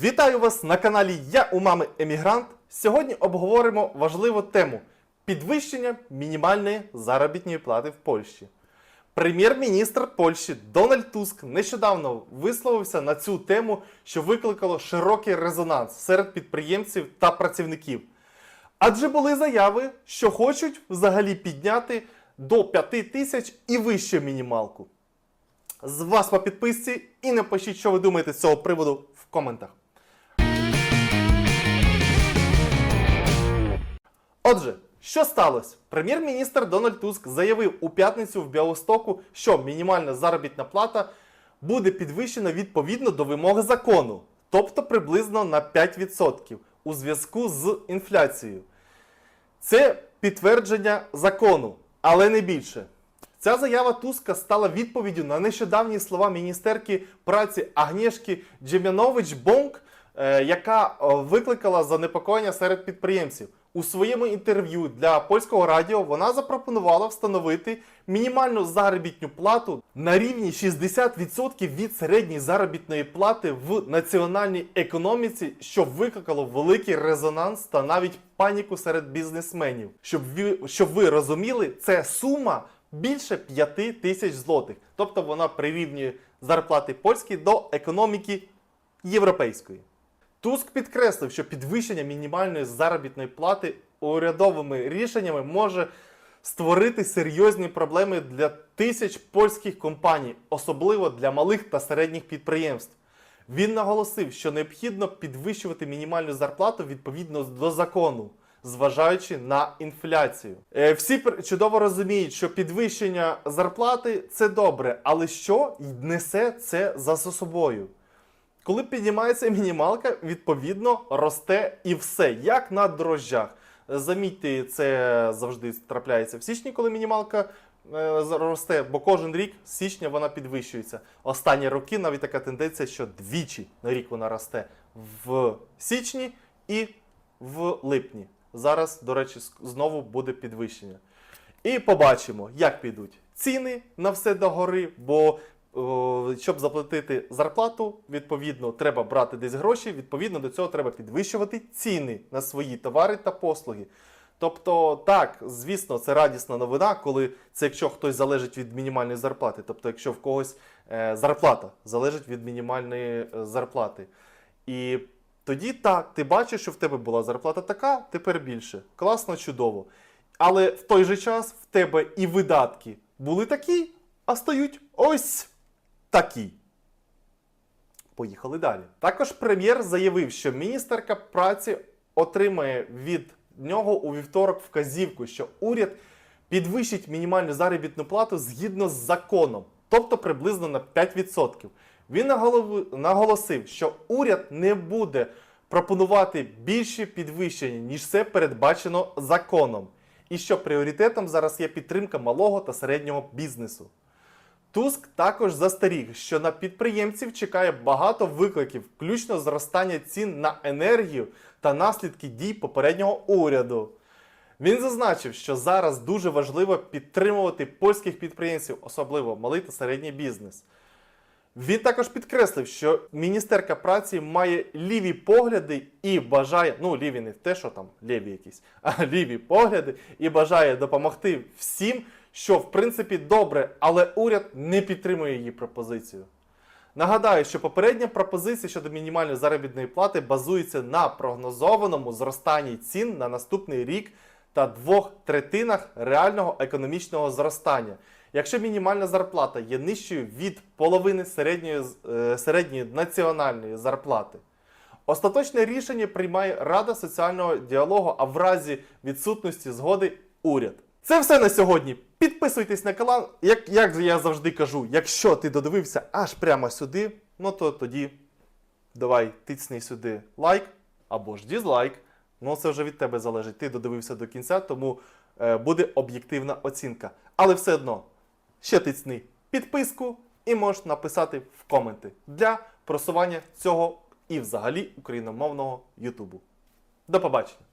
Вітаю вас на каналі Я у мами Емігрант. Сьогодні обговоримо важливу тему підвищення мінімальної заробітної плати в Польщі. Прем'єр-міністр Польщі Дональд Туск нещодавно висловився на цю тему, що викликало широкий резонанс серед підприємців та працівників. Адже були заяви, що хочуть взагалі підняти до 5 тисяч і вище мінімалку. З вас по підписці і напишіть, що ви думаєте з цього приводу в коментах. Отже, що сталося? Прем'єр-міністр Дональд Туск заявив у п'ятницю в Біалостоку, що мінімальна заробітна плата буде підвищена відповідно до вимоги закону, тобто приблизно на 5% у зв'язку з інфляцією. Це підтвердження закону, але не більше. Ця заява Туска стала відповіддю на нещодавні слова міністерки праці Агнєшки Джем'янович Бонк, е, яка е, викликала занепокоєння серед підприємців. У своєму інтерв'ю для польського радіо вона запропонувала встановити мінімальну заробітну плату на рівні 60% від середньої заробітної плати в національній економіці, що викликало великий резонанс та навіть паніку серед бізнесменів. Щоб ви, щоб ви розуміли, це сума більше 5 тисяч злотих. Тобто вона прирівнює зарплати польські до економіки європейської. Туск підкреслив, що підвищення мінімальної заробітної плати урядовими рішеннями може створити серйозні проблеми для тисяч польських компаній, особливо для малих та середніх підприємств. Він наголосив, що необхідно підвищувати мінімальну зарплату відповідно до закону, зважаючи на інфляцію. Е, Всі чудово розуміють, що підвищення зарплати це добре, але що несе це за собою? Коли піднімається мінімалка, відповідно росте і все, як на дрожжах. Замітьте, це завжди трапляється в січні, коли мінімалка е, росте, бо кожен рік з січня вона підвищується. Останні роки навіть така тенденція, що двічі на рік вона росте в січні і в липні. Зараз, до речі, знову буде підвищення. І побачимо, як підуть ціни на все догори, бо щоб заплатити зарплату, відповідно, треба брати десь гроші, відповідно до цього треба підвищувати ціни на свої товари та послуги. Тобто, так, звісно, це радісна новина, коли це якщо хтось залежить від мінімальної зарплати. Тобто, якщо в когось е, зарплата залежить від мінімальної е, зарплати. І тоді так, ти бачиш, що в тебе була зарплата така, тепер більше. Класно, чудово. Але в той же час в тебе і видатки були такі, а стають ось такі. Поїхали далі. Також прем'єр заявив, що міністерка праці отримає від нього у вівторок вказівку, що уряд підвищить мінімальну заробітну плату згідно з законом, тобто приблизно на 5%. Він наголосив, що уряд не буде пропонувати більше підвищення, ніж це передбачено законом, і що пріоритетом зараз є підтримка малого та середнього бізнесу. Туск також застеріг, що на підприємців чекає багато викликів, включно зростання цін на енергію та наслідки дій попереднього уряду. Він зазначив, що зараз дуже важливо підтримувати польських підприємців, особливо малий та середній бізнес. Він також підкреслив, що міністерка праці має ліві погляди і бажає, ну ліві не те, що там ліві якісь, а ліві погляди і бажає допомогти всім, що в принципі добре, але уряд не підтримує її пропозицію. Нагадаю, що попередня пропозиція щодо мінімальної заробітної плати базується на прогнозованому зростанні цін на наступний рік та двох третинах реального економічного зростання. Якщо мінімальна зарплата є нижчою від половини середньої, е, середньої національної зарплати, остаточне рішення приймає Рада соціального діалогу, а в разі відсутності згоди уряд. Це все на сьогодні. Підписуйтесь на канал. Як, як я завжди кажу, якщо ти додивився аж прямо сюди, ну то тоді давай тицни сюди лайк або ж дізлайк. Ну це вже від тебе залежить. Ти додивився до кінця, тому е, буде об'єктивна оцінка. Але все одно ще тицни підписку і можеш написати в коменти для просування цього і взагалі україномовного Ютубу. До побачення!